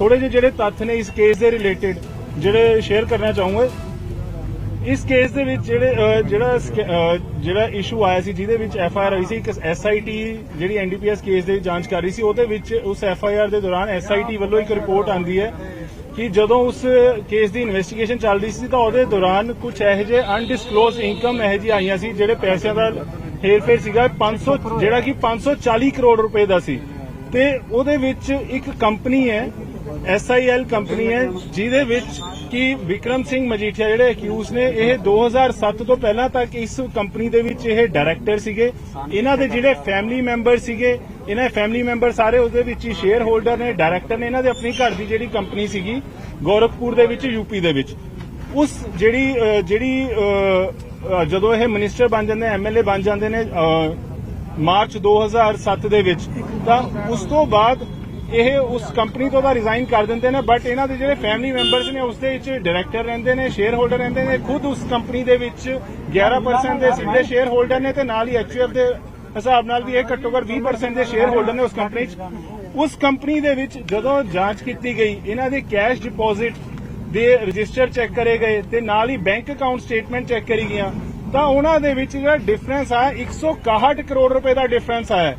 ਥੋੜੇ ਜਿਹੇ ਜਿਹੜੇ ਤੱਥ ਨੇ ਇਸ ਕੇਸ ਦੇ ਰਿਲੇਟਡ ਜਿਹੜੇ ਸ਼ੇਅਰ ਕਰਨਾ ਚਾਹੂੰਗਾ। ਇਸ ਕੇਸ ਦੇ ਵਿੱਚ ਜਿਹੜੇ ਜਿਹੜਾ ਜਿਹੜਾ ਇਸ਼ੂ ਆਇਆ ਸੀ, ਜਿਹਦੇ ਵਿੱਚ ਐਫ ਆਈ ਆਰ ਆਈ ਸੀ, ਇੱਕ ਐਸ ਆਈ ਟੀ ਜਿਹੜੀ N D P S case ਦੀ ਜਾਂਚ ਕਰ ਰਹੀ ਸੀ, ਉਹਦੇ ਵਿੱਚ ਉਸ ਐਫ ਆਈ ਆਰ ਦੇ ਦੌਰਾਨ ਐਸ ਆਈ ਟੀ ਵੱਲੋਂ ਇੱਕ ਰਿਪੋਰਟ ਆਂਦੀ ਹੈ ਕਿ ਜਦੋਂ ਉਸ ਕੇਸ ਦੀ ਇਨਵੈਸਟੀਗੇਸ਼ਨ ਚੱਲ ਰਹੀ ਸੀ, ਤਾਂ ਉਹਦੇ ਦੌਰਾਨ ਕੁਝ ਇਹੋ ਜਿਹੇ ਅਨਡਿਸਕਲੋਜ਼ ਇਨਕਮ ਇਹੋ ਜਿਹੀ ਆਈਆਂ ਸੀ, ਜਿਹੜੇ ਪੈਸਿਆਂ ਦਾ ਹੇਰਫੇਰ ਸੀਗਾ। 500 ਜਿਹੜਾ ਕਿ 540 ਕਰੋੜ ਰੁਪਏ ਦਾ ਸੀ। ਤੇ ਉਹਦੇ ਵਿੱਚ ਇੱਕ ਕੰਪਨੀ ਹੈ ਐਸਆਈਐਲ ਕੰਪਨੀ ਹੈ ਜਿਹਦੇ ਵਿੱਚ ਕਿ ਵਿਕਰਮ ਸਿੰਘ ਮਜੀਠੀਆ ਜਿਹੜੇ ਅਕਿਊਜ਼ ਨੇ ਇਹ 2007 ਤੋਂ ਪਹਿਲਾਂ ਤੱਕ ਇਸ ਕੰਪਨੀ ਦੇ ਵਿੱਚ ਇਹ ਡਾਇਰੈਕਟਰ ਸੀਗੇ। ਇਹਨਾਂ ਦੇ ਜਿਹੜੇ ਫੈਮਿਲੀ ਮੈਂਬਰ ਸੀਗੇ ਇਹਨਾਂ ਦੇ ਫੈਮਿਲੀ ਮੈਂਬਰ ਸਾਰੇ ਉਹਦੇ ਵਿੱਚ ਹੀ ਸ਼ੇਅਰ ਹੋਲਡਰ ਨੇ ਡਾਇਰੈਕਟਰ ਨੇ ਇਹਨਾਂ ਦੇ ਆਪਣੀ ਘਰ ਦੀ ਜਿਹੜੀ ਕੰਪਨੀ ਸੀਗੀ ਗੋਰਖਪੁਰ ਦੇ ਵਿੱਚ ਯੂਪੀ ਦੇ ਵਿੱਚ। ਉਸ ਜਿਹੜੀ ਜਿਹੜੀ ਜਦੋਂ ਇਹ ਮਿਨਿਸਟਰ ਬਣ ਜਾਂਦੇ ਐਮਐਲਏ ਬਣ ਜਾਂਦੇ ਨੇ ਅਹ, ਮਾਰਚ 2007 ਦੇ ਵਿੱਚ ਤਾਂ ਉਸ ਤੋਂ ਬਾਅਦ ਇਹ ਉਸ ਕੰਪਨੀ ਤੋਂ ਤਾਂ ਰਿਜ਼ਾਈਨ ਕਰ ਦਿੰਦੇ ਨੇ ਬਟ ਇਹਨਾਂ ਦੇ ਜਿਹੜੇ ਫੈਮਿਲੀ ਮੈਂਬਰਸ ਨੇ ਉਸ ਦੇ ਵਿੱਚ ਡਾਇਰੈਕਟਰ ਰਹਿੰਦੇ ਨੇ ਸ਼ੇਅਰ ਹੋਲਡਰ ਰਹਿੰਦੇ ਨੇ, ਖੁਦ ਉਸ ਕੰਪਨੀ ਦੇ ਵਿੱਚ 11% ਦੇ ਸਿੱਧੇ ਸ਼ੇਅਰ ਹੋਲਡਰ ਨੇ ਤੇ ਨਾਲ ਹੀ ਐਚਯੂਐਫ ਦੇ ਹਿਸਾਬ ਨਾਲ ਵੀ ਇਹ ਘੱਟੋ ਘੱਟ 20% ਦੇ ਸ਼ੇਅਰ ਹੋਲਡਰ ਨੇ ਉਸ ਕੰਪਨੀ 'ਚ। ਉਸ ਕੰਪਨੀ ਦੇ ਵਿੱਚ ਜਦੋਂ ਜਾਂਚ ਕੀਤੀ ਗਈ, ਇਹਨਾਂ ਦੇ ਕੈਸ਼ ਡਿਪੋਜ਼ਿਟ ਦੇ ਰਜਿਸਟਰ ਚੈੱਕ ਕਰੇ ਗਏ ਤੇ ਨਾਲ ਹੀ ਬੈਂਕ ਅਕਾਊਂਟ ਸਟੇਟਮੈਂਟ ਚੈੱਕ ਕਰੀ ਗਈਆਂ, ਤਾਂ ਉਹਨਾਂ ਦੇ ਵਿੱਚ ਜਿਹੜਾ ਡਿਫਰੈਂਸ ਆਇਆ 161 ਕਰੋੜ ਰੁਪਏ ਦਾ ਡਿਫਰੈਂਸ ਆਇਆ।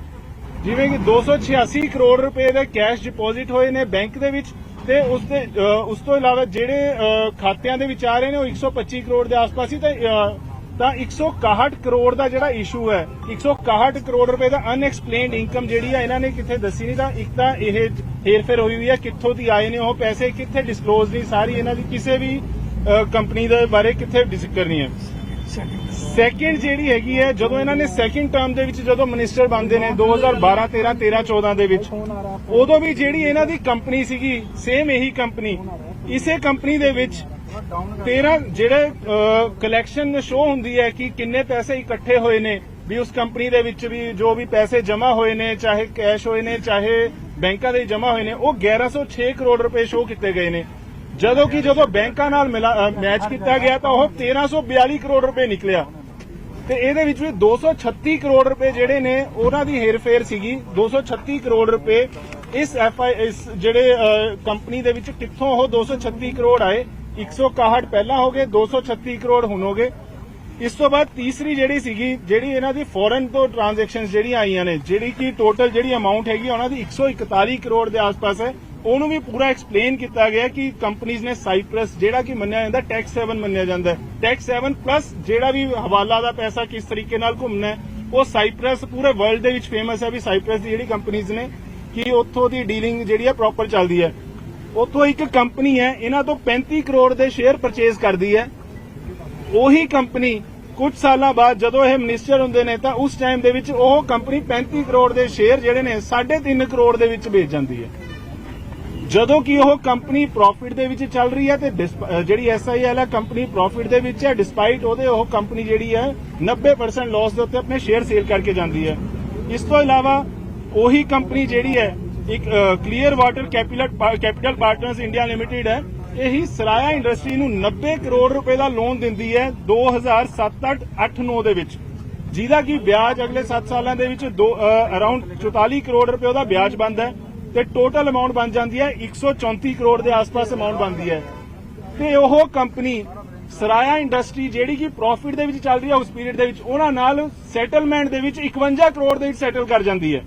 ਜਿਵੇਂ ਕਿ 286 ਕਰੋੜ ਰੁਪਏ ਦੇ ਕੈਸ਼ ਡਿਪੋਜ਼ਿਟ ਹੋਏ ਨੇ ਬੈਂਕ ਦੇ ਵਿੱਚ ਤੇ ਉਸ ਦੇ ਉਸ ਤੋਂ ਇਲਾਵਾ ਜਿਹੜੇ ਖਾਤਿਆਂ ਦੇ ਵਿੱਚ ਆ ਰਹੇ ਨੇ ਉਹ 125 ਕਰੋੜ ਦੇ ਆਸ-ਪਾਸ ਹੀ ਤੇ ਅ, ਤਾਂ 161 ਕਰੋੜ ਦਾ ਜਿਹੜਾ ਇਸ਼ੂ ਹੈ 161 ਕਰੋੜ ਰੁਪਏ ਦਾ ਅਨਐਕਸਪਲੇਨਡ ਇਨਕਮ ਜਿਹੜੀ ਹੈ ਇਹਨਾਂ ਨੇ ਕਿੱਥੇ ਦੱਸੀ ਨਹੀਂ ਤਾਂ ਇੱਕ ਤਾਂ ਇਹ ਹੇਰਫੇਰ ਹੋਈ ਹੋਈ ਹੈ ਕਿੱਥੋਂ ਦੀ ਆਏ ਨੇ ਉਹ ਪੈਸੇ ਕਿੱਥੇ ਡਿਸਕਲੋਜ਼ ਨਹੀਂ ਸਾਰੀ ਇਹਨਾਂ ਦੀ ਕਿਸੇ ਵੀ ਕੰਪਨੀ ਦੇ ਬਾਰੇ ਕਿੱਥੇ ਡਿਸਕਸ ਨਹੀਂ ਹੈ। ਸੈਕਿੰਡ ਜਿਹੜੀ ਹੈਗੀ ਹੈ, ਜਦੋਂ ਇਹਨਾਂ ਨੇ ਸੈਕਿੰਡ ਟਰਮ ਦੇ ਵਿੱਚ ਜਦੋਂ ਮਿਨਿਸਟਰ ਬਣਦੇ ਨੇ 2012 13 13 14 ਦੇ ਵਿੱਚ, ਉਦੋਂ ਵੀ ਜਿਹੜੀ ਇਹਨਾਂ ਦੀ ਕੰਪਨੀ ਸੀਗੀ ਸੇਮ ਇਹੀ ਕੰਪਨੀ ਇਸੇ ਕੰਪਨੀ ਦੇ ਵਿੱਚ 13 ਜਿਹੜੇ ਕਲੈਕਸ਼ਨ ਸ਼ੋ ਹੁੰਦੀ ਹੈ ਕਿ ਕਿੰਨੇ ਪੈਸੇ ਇਕੱਠੇ ਹੋਏ ਨੇ, ਵੀ ਉਸ ਕੰਪਨੀ ਦੇ ਵਿੱਚ ਵੀ ਜੋ ਵੀ ਪੈਸੇ ਜਮ੍ਹਾਂ ਹੋਏ ਨੇ, ਚਾਹੇ ਕੈਸ਼ ਹੋਏ ਨੇ, ਚਾਹੇ ਬੈਂਕਾਂ ਦੇ ਜਮ੍ਹਾਂ ਹੋਏ ਨੇ, ਉਹ 1106 ਕਰੋੜ ਰੁਪਏ ਸ਼ੋ ਕੀਤੇ ਗਏ ਨੇ। ਜਦੋਂ ਕਿ ਜਦੋਂ ਬੈਂਕਾਂ ਨਾਲ ਮੈਚ ਕੀਤਾ ਗਿਆ ਤਾਂ ਉਹ 1342 ਕਰੋੜ ਰੁਪਏ ਨਿਕਲਿਆ। ਤੇ ਇਹਦੇ ਵਿੱਚ ਵੀ 236 ਕਰੋੜ ਰੁਪਏ ਜਿਹੜੇ ਨੇ, ਉਹਨਾਂ ਦੀ ਹੇਰਫੇਰ ਸੀਗੀ। 236 ਕਰੋੜ ਰੁਪਏ ਇਸ ਐਫ ਇਸ ਜਿਹੜੇ ਕੰਪਨੀ ਦੇ ਵਿੱਚ ਕਿੱਥੋਂ ਉਹ 236 ਕਰੋੜ ਆਏ। 161 ਪਹਿਲਾਂ ਹੋ ਗਏ 236 ਕਰੋੜ ਹੁਣ ਹੋ ਗਏ। ਇਸ ਤੋਂ ਬਾਅਦ ਤੀਸਰੀ ਜਿਹੜੀ ਸੀਗੀ ਜਿਹੜੀ ਇਹਨਾਂ ਦੀ ਫੋਰਨ ਤੋਂ ਟ੍ਰਾਂਜੈਕਸ਼ਨਸ ਜਿਹੜੀਆਂ ਆਈਆਂ ਨੇ ਜਿਹੜੀ ਕਿ ਟੋਟਲ ਜਿਹੜੀ ਅਮਾਉਂਟ ਹੈਗੀ ਆ, ਉਹਨਾਂ ਦੀ 141 ਕਰੋੜ ਦੇ ਆਸ-ਪਾਸ ਹੈ। ਉਹਨੂੰ ਵੀ ਪੂਰਾ ਐਕਸਪਲੇਨ ਕੀਤਾ ਗਿਆ ਕਿ ਕੰਪਨੀਆਂ ਨੇ ਸਾਈਪ੍ਰਸ ਜਿਹੜਾ ਕਿ ਮੰਨਿਆ ਜਾਂਦਾ ਟੈਕਸ 7 ਮੰਨਿਆ ਜਾਂਦਾ। ਟੈਕਸ 7 ਪਲੱਸ ਜਿਹੜਾ ਵੀ ਹਵਾਲਾ ਦਾ ਪੈਸਾ ਕਿਸ ਤਰੀਕੇ ਨਾਲ ਘੁੰਮਣਾ ਹੈ ਉਹ ਸਾਈਪ੍ਰਸ ਪੂਰੇ ਵਰਲਡ ਦੇ ਵਿੱਚ ਫੇਮਸ ਹੈ ਵੀ ਸਾਈਪ੍ਰਸ ਦੀ ਜਿਹੜੀ ਕੰਪਨੀਆਂ ਨੇ ਕਿ ਉੱਥੋਂ ਦੀ ਡੀਲਿੰਗ ਜਿਹੜੀ ਹੈ ਪ੍ਰੋਪਰ ਚੱਲਦੀ ਹੈ। ਉੱਥੋਂ ਇੱਕ ਕੰਪਨੀ ਹੈ ਇਹਨਾਂ ਤੋਂ 35 ਕਰੋੜ ਦੇ ਸ਼ੇਅਰ ਪਰਚੇਜ਼ ਕਰਦੀ ਹੈ। ਉਹੀ ਕੰਪਨੀ ਕੁਝ ਸਾਲਾਂ ਬਾਅਦ ਜਦੋਂ ਇਹ ਮਿਨਿਸਟਰ ਹੁੰਦੇ ਨੇ ਤਾਂ ਉਸ ਟਾਈਮ ਦੇ ਵਿੱਚ ਉਹ ਕੰਪਨੀ 35 ਕਰੋੜ ਦੇ ਸ਼ੇਅਰ ਜਿਹੜੇ ਨੇ 3.5 ਕਰੋੜ ਦੇ ਵਿੱਚ ਵੇਚ ਜਾਂਦੀ ਹੈ। ਜਦੋਂ ਕਿ ਉਹ ਕੰਪਨੀ ਪ੍ਰੋਫਿਟ ਦੇ ਵਿੱਚ ਚੱਲ ਰਹੀ ਹੈ ਤੇ ਡਿਸਪ- ਅਹ ਜਿਹੜੀ ਐਸਆਈਐਲ ਹੈ ਕੰਪਨੀ ਪ੍ਰੋਫਿਟ ਦੇ ਵਿੱਚ ਹੈ ਡਿਸਪਾਈਟ ਉਹਦੇ ਉਹ ਕੰਪਨੀ ਜਿਹੜੀ ਹੈ 90% ਲਾਸ ਦੇ ਉੱਤੇ ਆਪਣੇ ਸ਼ੇਅਰ ਸੇਲ ਕਰਕੇ ਜਾਂਦੀ ਹੈ। ਇਸ ਤੋਂ ਇਲਾਵਾ ਉਹੀ ਕੰਪਨੀ ਜਿਹੜੀ ਹੈ, ਇੱਕ clear water capital capital partners India limited ਹੈ ਇਹੀ ਸਰਾਇਆ ਇੰਡਸਟਰੀ ਨੂੰ 90 ਕਰੋੜ ਰੁਪਏ ਦਾ ਲੋਨ ਦਿੰਦੀ ਹੈ 2007 8 9 ਦੇ ਵਿੱਚ। ਜਿਹਦਾ ਕਿ ਵਿਆਜ ਅਗਲੇ 7 ਸਾਲਾਂ ਦੇ ਵਿੱਚ ਅਰਾਊਂਡ 44 ਕਰੋੜ ਰੁਪਏ ਦਾ ਵਿਆਜ ਬਣਦਾ ਹੈ ਤੇ ਟੋਟਲ ਅਮਾਉਂਟ ਬਣ ਜਾਂਦੀ ਹੈ 134 ਕਰੋੜ ਦੇ ਆਸ-ਪਾਸ ਅਮਾਉਂਟ ਬਣਦੀ ਹੈ। ਤੇ ਉਹ ਕੰਪਨੀ ਸਰਾਇਆ ਇੰਡਸਟਰੀ ਜਿਹੜੀ ਕਿ ਪ੍ਰੋਫਿਟ ਦੇ ਵਿੱਚ ਚੱਲ ਰਹੀ ਹੈ ਉਸ ਪੀਰੀਅਡ ਦੇ ਵਿੱਚ, ਉਹਨਾਂ ਨਾਲ ਸੈਟਲਮੈਂਟ ਦੇ ਵਿੱਚ 51 ਕਰੋੜ ਦੇ ਵਿੱਚ ਸੈਟਲ ਕਰ ਜਾਂਦੀ ਹੈ।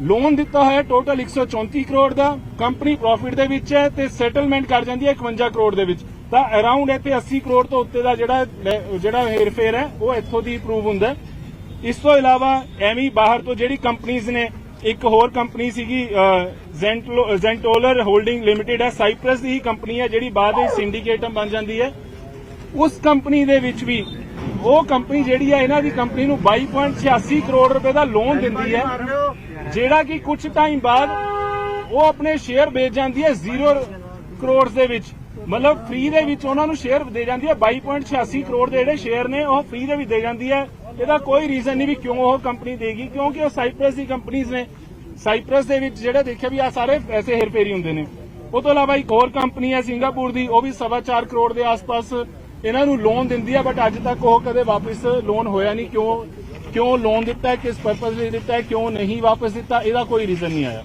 ਲੋਨ ਦਿੱਤਾ ਹੋਇਆ ਟੋਟਲ 134 ਕਰੋੜ ਦਾ ਕੰਪਨੀ ਪ੍ਰੋਫਿਟ ਦੇ ਵਿੱਚ ਹੈ ਤੇ ਸੈਟਲਮੈਂਟ ਕਰ ਜਾਂਦੀ ਹੈ 51 ਕਰੋੜ ਦੇ ਵਿੱਚ। ਤਾਂ ਅਰਾਊਂਡ ਇੱਥੇ 80 ਕਰੋੜ ਤੋਂ ਉੱਤੇ ਦਾ ਜਿਹੜਾ ਲੈ- ਜਿਹੜਾ ਹੇਰਫੇਰ ਹੈ, ਉਹ ਇੱਥੋਂ ਦੀ ਪ੍ਰੂਵ ਹੁੰਦਾ ਇਸ ਤੋਂ ਇਲਾਵਾ ਐਵੇਂ ਬਾਹਰ ਤੋਂ ਜਿਹੜੀ ਕੰਪਨੀਆਂ ਨੇ, ਇੱਕ ਹੋਰ ਕੰਪਨੀ ਸੀਗੀ ਜ਼ੈਂਟਲੋ- ਜ਼ੈਂਟੋਲਰ ਹੋਲਡਿੰਗ ਲਿਮਟਿਡ ਹੈ ਸਾਈਪ੍ਰਸ ਦੀ ਹੀ ਕੰਪਨੀ ਹੈ, ਜਿਹੜੀ ਬਾਅਦ ਵਿੱਚ ਸਿੰਡੀਕੇਟਮ ਬਣ ਜਾਂਦੀ ਹੈ। ਉਸ ਕੰਪਨੀ ਦੇ ਵਿੱਚ ਵੀ ਉਹ ਕੰਪਨੀ ਜਿਹੜੀ ਹੈ, ਇਹਨਾਂ ਦੀ ਕੰਪਨੀ ਨੂੰ 22.86 ਕਰੋੜ ਰੁਪਏ ਦਾ ਲੋਨ ਦਿੰਦੀ ਹੈ। ਜਿਹੜਾ ਕਿ ਕੁਝ ਟਾਈਮ ਬਾਅਦ ਉਹ ਆਪਣੇ ਸ਼ੇਅਰ ਵੇਚ ਜਾਂਦੀ ਹੈ 0 ਕਰੋੜ ਦੇ ਵਿੱਚ। ਮਤਲਬ ਫ੍ਰੀ ਦੇ ਵਿੱਚ ਉਹਨਾਂ ਨੂੰ ਸ਼ੇਅਰ ਦੇ ਜਾਂਦੀ ਹੈ 22.86 ਕਰੋੜ ਦੇ ਜਿਹੜੇ ਸ਼ੇਅਰ ਨੇ, ਉਹ ਫ੍ਰੀ ਦੇ ਵਿੱਚ ਦੇ ਜਾਂਦੀ ਹੈ। ਇਹਦਾ ਕੋਈ ਰੀਜ਼ਨ ਨਹੀਂ ਵੀ ਕਿਉਂ ਉਹ ਕੰਪਨੀ ਦੇਗੀ, ਕਿਉਂਕਿ ਉਹ ਸਾਈਪ੍ਰਸ ਦੀ ਕੰਪਨੀਆਂ ਨੇ। ਸਾਈਪ੍ਰਸ ਦੇ ਵਿੱਚ ਜਿਹੜੇ ਦੇਖਿਆ ਵੀ ਆ ਸਾਰੇ ਪੈਸੇ ਹੇਰਫੇਰੀ ਹੁੰਦੇ ਨੇ। ਉਹ ਤੋਂ ਇਲਾਵਾ ਇੱਕ ਹੋਰ ਕੰਪਨੀ ਹੈ ਸਿੰਗਾਪੁਰ ਦੀ, ਉਹ ਵੀ 4.5 ਕਰੋੜ ਦੇ ਆਸ-ਪਾਸ ਇਹਨਾਂ ਨੂੰ ਲੋਨ ਦਿੰਦੀ ਹੈ ਬਟ ਅੱਜ ਤੱਕ ਉਹ ਕਦੇ ਵਾਪਸ ਲੋਨ ਹੋਇਆ ਨਹੀਂ। ਕਿਉਂ? ਕਿਉਂ ਲੋਨ ਦਿੱਤਾ ਹੈ ਕਿਸ ਪਰਪਸ ਲਈ ਦਿੱਤਾ ਹੈ ਕਿਉਂ ਨਹੀਂ ਵਾਪਸ ਦਿੱਤਾ, ਇਹਦਾ ਕੋਈ ਰੀਜ਼ਨ ਨਹੀਂ ਆਇਆ।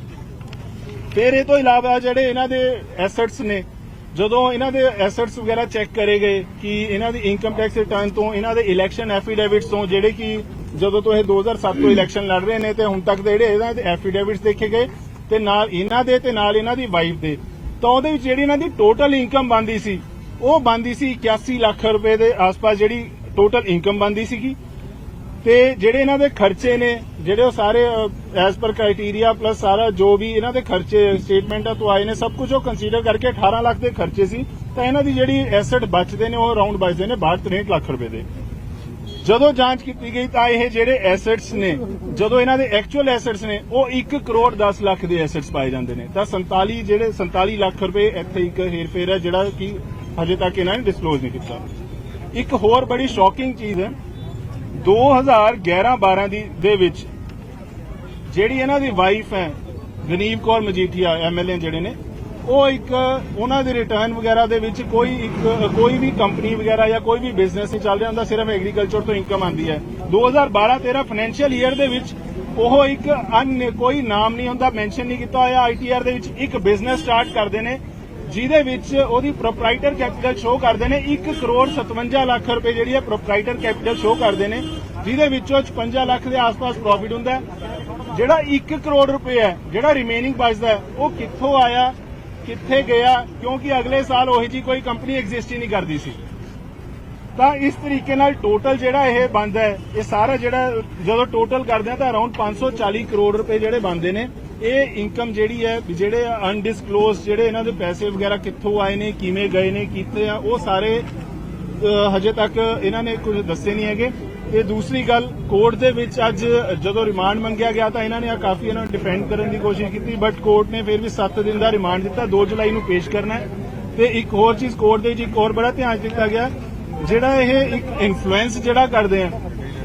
ਫਿਰ ਇਹ ਤੋਂ ਇਲਾਵਾ ਜਿਹੜੇ ਇਹਨਾਂ ਦੇ ਐਸੈਟਸ ਨੇ, ਜਦੋਂ ਇਹਨਾਂ ਦੇ ਐਸੈਟਸ ਵਗੈਰਾ ਚੈੱਕ ਕਰੇ ਗਏ ਕਿ ਇਹਨਾਂ ਦੀ ਇਨਕਮ ਟੈਕਸ ਰਿਟਰਨ ਤੋਂ ਇਹਨਾਂ ਦੇ ਇਲੈਕਸ਼ਨ ਐਫੀਡੇਵਿਟਸ ਤੋਂ, ਜਿਹੜੇ ਕਿ ਜਦੋਂ ਤੋਂ ਇਹ 2007 ਤੋਂ ਇਲੈਕਸ਼ਨ ਲੜ ਰਹੇ ਨੇ ਤੇ ਹੁਣ ਤੱਕ ਦੇ ਜਿਹੜੇ ਇਹਨਾਂ ਦੇ ਐਫੀਡੇਵਿਟਸ ਦੇਖੇ ਗਏ, ਤੇ ਨਾਲ ਇਹਨਾਂ ਦੇ ਤੇ ਨਾਲ ਇਹਨਾਂ ਦੀ ਵਾਈਫ ਦੇ, ਤਾਂ ਉਹਦੇ ਵਿੱਚ ਜਿਹੜੀ ਇਹਨਾਂ ਦੀ ਟੋਟਲ ਇਨਕਮ ਬਣਦੀ ਸੀ, ਉਹ ਬਣਦੀ ਸੀ 81 ਲੱਖ ਰੁਪਏ ਦੇ ਆਸ-ਪਾਸ ਜਿਹੜੀ ਟੋਟਲ ਇਨਕਮ ਬਣਦੀ ਸੀਗੀ। ਤੇ ਜਿਹੜੇ ਇਹਨਾਂ ਦੇ ਖਰਚੇ ਨੇ, ਜਿਹੜੇ ਉਹ ਸਾਰੇ ਐਸ ਪਰ ਕ੍ਰਾਈਟੇਰੀਆ ਪਲੱਸ ਸਾਰਾ ਜੋ ਵੀ ਇਹਨਾਂ ਦੇ ਖਰਚੇ ਸਟੇਟਮੈਂਟਾਂ ਤੋਂ ਆਏ ਨੇ, ਸਭ ਕੁਝ ਉਹ ਕੰਸੀਡਰ ਕਰਕੇ 18 ਲੱਖ ਦੇ ਖਰਚੇ ਸੀ। ਤਾਂ ਇਹਨਾਂ ਦੀ ਜਿਹੜੀ ਐਸੈਟ ਬਚਦੇ ਨੇ, ਉਹ ਅਰਾਊਂਡ ਬਚਦੇ ਨੇ 62 63 ਲੱਖ ਰੁਪਏ ਦੇ। ਜਦੋਂ ਜਾਂਚ ਕੀਤੀ ਗਈ ਤਾਂ ਇਹ ਜਿਹੜੇ ਐਸੈਟਸ ਨੇ, ਜਦੋਂ ਇਹਨਾਂ ਦੇ ਐਕਚੁਅਲ ਐਸੈਟਸ ਨੇ, ਉਹ 1 ਕਰੋੜ 10 ਲੱਖ ਦੇ ਐਸੈਟਸ ਪਾਏ ਜਾਂਦੇ ਨੇ। ਤਾਂ 47 ਜਿਹੜੇ 47 ਲੱਖ ਰੁਪਏ ਇੱਥੇ ਇੱਕ ਹੇਰਫੇਰ ਹੈ ਜਿਹੜਾ ਕਿ ਹਜੇ ਤੱਕ ਇਹਨਾਂ ਨੇ ਡਿਸਕਲੋਜ਼ ਨਹੀਂ ਕੀਤਾ। ਇੱਕ ਹੋਰ ਬੜੀ ਸ਼ੌਕਿੰਗ ਚੀਜ਼ ਹੈ 2011-12 ਦੀ ਦੇ ਵਿੱਚ ਜਿਹੜੀ ਇਹਨਾਂ ਦੀ ਵਾਈਫ ਹੈ, ਗਨੀਵ ਕੌਰ ਮਜੀਠੀਆ ਐਮਐਲਏ ਜਿਹੜੇ ਨੇ, ਉਹ ਇੱਕ ਉਹਨਾਂ ਦੇ ਰਿਟਰਨ ਵਗੈਰਾ ਦੇ ਵਿੱਚ ਕੋਈ ਇੱਕ, ਕੋਈ ਵੀ ਕੰਪਨੀ ਵਗੈਰਾ ਜਾਂ ਕੋਈ ਵੀ ਬਿਜ਼ਨਸ ਨਹੀਂ ਚੱਲ ਰਿਹਾ ਹੁੰਦਾ, ਸਿਰਫ ਐਗਰੀਕਲਚਰ ਤੋਂ ਇਨਕਮ ਆਉਂਦੀ ਹੈ। 2012-13 ਫਾਈਨੈਂਸ਼ੀਅਲ ਈਅਰ ਦੇ ਵਿੱਚ ਉਹ ਇੱਕ ਅਨ ਕੋਈ ਨਾਮ ਨਹੀਂ ਹੁੰਦਾ ਮੈਂਸ਼ਨ ਨਹੀਂ ਕੀਤਾ ਹੋਇਆ ਆਈਟੀਆਰ ਦੇ ਵਿੱਚ ਇੱਕ ਬਿਜ਼ਨਸ ਸਟਾਰਟ ਕਰਦੇ ਨੇ। ਜਿਹਦੇ ਵਿੱਚ ਉਹਦੀ ਪ੍ਰੋਪਰਾਈਟਰ ਕੈਪੀਟਲ ਸ਼ੋ ਕਰਦੇ ਨੇ 1 ਕਰੋੜ 57 ਲੱਖ ਰੁਪਏ ਜਿਹੜੀ ਹੈ ਪ੍ਰੋਪਰਾਈਟਰ ਕੈਪੀਟਲ ਸ਼ੋ ਕਰਦੇ ਨੇ, ਜਿਹਦੇ ਵਿੱਚੋਂ 56 ਲੱਖ ਦੇ ਆਸ-ਪਾਸ ਪ੍ਰੋਫਿਟ ਹੁੰਦਾ ਜਿਹੜਾ 1 ਕਰੋੜ ਰੁਪਏ ਹੈ, ਜਿਹੜਾ ਰਿਮੇਨਿੰਗ ਬਚਦਾ ਉਹ ਕਿੱਥੋਂ ਆਇਆ, ਕਿੱਥੇ ਗਿਆ, ਕਿਉਂਕਿ ਅਗਲੇ ਸਾਲ ਉਹੀ ਜੀ ਕੋਈ ਕੰਪਨੀ ਐਗਜ਼ਿਸਟ ਹੀ ਨਹੀਂ ਕਰਦੀ ਸੀ। ਤਾਂ ਇਸ ਤਰੀਕੇ ਨਾਲ ਟੋਟਲ ਜਿਹੜਾ ਇਹ ਬਣਦਾ ਹੈ, ਇਹ ਸਾਰਾ ਜਿਹੜਾ ਜਦੋਂ ਟੋਟਲ ਕਰਦੇ ਆ ਤਾਂ ਅਰਾਊਂਡ 540 ਕਰੋੜ ਰੁਪਏ ਜਿਹੜੇ ਬਣਦੇ ਨੇ। ਇਹ ਇਨਕਮ ਜਿਹੜੀ ਹੈ ਜਿਹੜੇ ਅਨਡਿਸਕਲੋਜ਼ ਜਿਹੜੇ ਇਹਨਾਂ ਦੇ ਪੈਸੇ ਵਗੈਰਾ ਕਿੱਥੋਂ ਆਏ ਨੇ, ਕਿਵੇਂ ਗਏ ਨੇ, ਕੀਤੇ ਆ, ਉਹ ਸਾਰੇ ਹਜੇ ਤੱਕ ਇਹਨਾਂ ਨੇ ਕੁਝ ਦੱਸੇ ਨਹੀਂ ਹੈਗੇ। ਤੇ ਦੂਸਰੀ ਗੱਲ ਕੋਰਟ ਦੇ ਵਿੱਚ ਅੱਜ ਜਦੋਂ ਰਿਮਾਂਡ ਮੰਗਿਆ ਗਿਆ ਤਾਂ ਇਹਨਾਂ ਨੇ ਆ ਕਾਫੀ ਇਹਨਾਂ ਨੂੰ ਡਿਫੈਂਡ ਕਰਨ ਦੀ ਕੋਸ਼ਿਸ਼ ਕੀਤੀ ਬਟ ਕੋਰਟ ਨੇ ਫਿਰ ਵੀ 7 ਦਿਨ ਦਾ ਰਿਮਾਂਡ ਦਿੱਤਾ 2 ਜੁਲਾਈ ਨੂੰ ਪੇਸ਼ ਕਰਨਾ ਹੈ। ਤੇ ਇੱਕ ਹੋਰ ਚੀਜ਼ ਕੋਰਟ ਦੇ ਵਿੱਚ ਇੱਕ ਹੋਰ ਬੜਾ ਧਿਆਨ 'ਚ ਦਿੱਤਾ ਗਿਆ, ਜਿਹੜਾ ਇਹ ਇੱਕ ਇਨਫਲੂਐਂਸ ਜਿਹੜਾ ਕਰਦੇ ਆ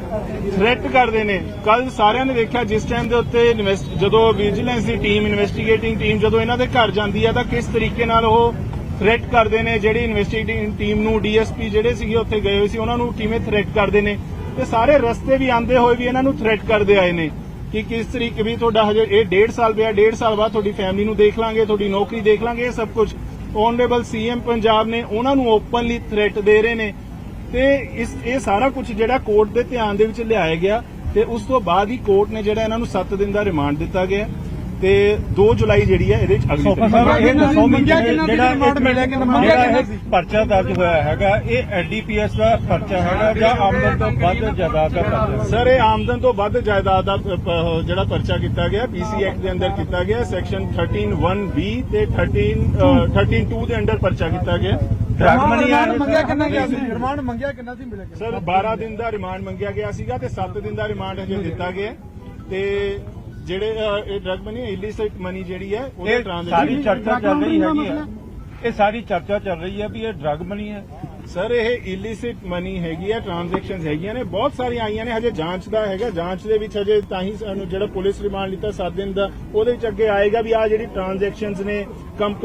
ਥ੍ਰੈਟ ਕਰਦੇ ਨੇ। ਕੱਲ ਸਾਰਿਆਂ ਨੇ ਦੇਖਿਆ ਜਿਸ ਟਾਈਮ ਦੇ ਉੱਤੇ ਜਦੋਂ ਵਿਜੀਲੈਂਸ ਦੀ ਟੀਮ ਇਨਵੈਸਟੀਗੇਟਿੰਗ ਟੀਮ ਜਦੋਂ ਇਹਨਾਂ ਦੇ ਘਰ ਜਾਂਦੀ ਹੈ ਤਾਂ ਕਿਸ ਤਰੀਕੇ ਨਾਲ ਉਹ ਥ੍ਰੈਟ ਕਰਦੇ ਨੇ? ਜਿਹੜੀ ਇਨਵੈਸਟੀਗੇਟਿੰਗ ਟੀਮ ਨੂੰ ਡੀਐਸਪੀ ਜਿਹੜੇ ਸੀਗੇ ਉੱਥੇ ਗਏ ਹੋਏ ਸੀ, ਉਹਨਾਂ ਨੂੰ ਕਿਵੇਂ ਥ੍ਰੈਟ ਕਰਦੇ ਨੇ? ਤੇ ਸਾਰੇ ਰਸਤੇ ਵੀ ਆਂਦੇ ਹੋਏ ਵੀ ਇਹਨਾਂ ਨੂੰ ਥ੍ਰੈਟ ਕਰਦੇ ਆਏ ਨੇ ਕਿ ਕਿਸ ਤਰੀਕੇ ਵੀ ਤੁਹਾਡਾ ਹਜੇ ਇਹ 1.5 ਸਾਲ ਪਿਆ 1.5 ਸਾਲ ਬਾਅਦ ਤੁਹਾਡੀ ਫੈਮਿਲੀ ਨੂੰ ਦੇਖ ਲਾਂਗੇ, ਤੁਹਾਡੀ ਨੌਕਰੀ ਦੇਖ ਲਾਂਗੇ, ਇਹ ਸਭ ਕੁਝ ਓਨਰੇਬਲ ਸੀਐਮ ਪੰਜਾਬ ਨੇ ਉਹਨਾਂ ਨੂੰ ਓਪਨਲੀ ਥ੍ਰੈਟ ਦੇ ਰਹੇ ਨੇ। ਤੇ ਇਸ ਇਹ ਸਾਰਾ ਕੁਝ ਜਿਹੜਾ ਕੋਰਟ ਦੇ ਧਿਆਨ ਦੇ ਵਿੱਚ ਲਿਆਇਆ ਗਿਆ ਤੇ ਉਸ ਤੋਂ ਬਾਅਦ ਹੀ ਕੋਰਟ ਨੇ ਜਿਹੜਾ ਇਹਨਾਂ ਨੂੰ 7 ਦਿਨ ਦਾ ਰਿਮਾਂਡ ਦਿੱਤਾ ਗਿਆ ਤੇ 2 ਜੁਲਾਈ ਜਿਹੜੀ ਹੈ ਇਹਦੇ ਵਿੱਚ ਅਗਲੀ ਇਹ ਦੱਸੋ ਵੀ ਜਿਹੜਾ ਰਿਮਾਂਡ ਮਿਲਿਆ ਜਿਹੜਾ? ਪਰਚਾ ਦਰਜ ਹੋਇਆ ਹੈਗਾ ਇਹ ਐਨਡੀਪੀਐਸ ਦਾ ਪਰਚਾ ਹੈਗਾ ਜਾਂ ਆਮਦਨ ਤੋਂ ਵੱਧ ਜਾਇਦਾਦ ਦਾ ਪਰਚਾ? ਸਰ ਇਹ ਆਮਦਨ ਤੋਂ ਵੱਧ ਜਾਇਦਾਦ ਦਾ ਜਿਹੜਾ ਪਰਚਾ ਕੀਤਾ ਗਿਆ ਪੀਸੀ ਐਕਟ ਦੇ ਅੰਦਰ ਕੀਤਾ ਗਿਆ ਸੈਕਸ਼ਨ 131 ਬੀ ਤੇ 13 ਅ, 132 ਦੇ ਅੰਦਰ ਪਰਚਾ ਕੀਤਾ ਗਿਆ। ਡਰਗ ਮਨੀ ਆ ਰਿਮਾਂਡ ਮੰਗਿਆ ਕਿੰਨਾ ਗਿਆ ਸੀ? ਰਿਮਾਂਡ ਮੰਗਿਆ ਕਿੰਨਾ ਸੀ ਮਿਲਿਆ ਕਿੰਨਾ? ਸਰ 12 ਦਿਨ ਦਾ ਰਿਮਾਂਡ ਮੰਗਿਆ ਗਿਆ ਸੀਗਾ ਤੇ 7 ਦਿਨ ਦਾ ਰਿਮਾਂਡ ਹਜੇ ਦਿੱਤਾ ਗਿਆ। ਹੈ। ਤੇ ਜਿਹੜੇ ਅ, ਇਹ ਡਰਗ ਮਨੀ ਇਲਿਸਿਟ ਮਨੀ ਜਿਹੜੀ ਹੈ ਉਹਦੇ ਇਹ ਸਾਰੀ ਟ੍ਰਾਂਜੈਕਸ਼ਨ ਚਰਚਾ ਚੱਲ ਰਹੀ ਹੈਗੀ ਆ ਇਹ ਸਾਰੀ ਚਰਚਾ ਚੱਲ ਰਹੀ ਹੈ ਵੀ ਇਹ ਡਰਗ ਮਨੀ ਹੈ। ਸਰ ਇਹ ਇਲਿਸਿਟ ਮਨੀ ਹੈਗੀ ਹੈ ਟ੍ਰਾਂਜੈਕਸ਼ਨਸ ਹੈਗੀਆਂ ਨੇ ਬਹੁਤ ਸਾਰੀਆਂ ਆਈਆਂ ਨੇ ਹਜੇ ਜਾਂਚ ਦਾ ਹੈਗਾ ਜਾਂਚ ਦੇ ਵਿੱਚ ਹਜੇ ਤਾਂ ਹੀ ਸਾਨੂੰ ਜਿਹੜਾ ਪੁਲਿਸ ਰਿਮਾਂਡ ਲਿੱਤਾ 7 ਦਿਨ ਦਾ ਉਹਦੇ ਵਿੱਚ ਅੱਗੇ ਆਏਗਾ ਵੀ ਆ ਜਿਹੜੀ ਟ੍ਰਾਂਜੈਕਸ਼ਨਸ ਨੇ ਕੰਪਨੀ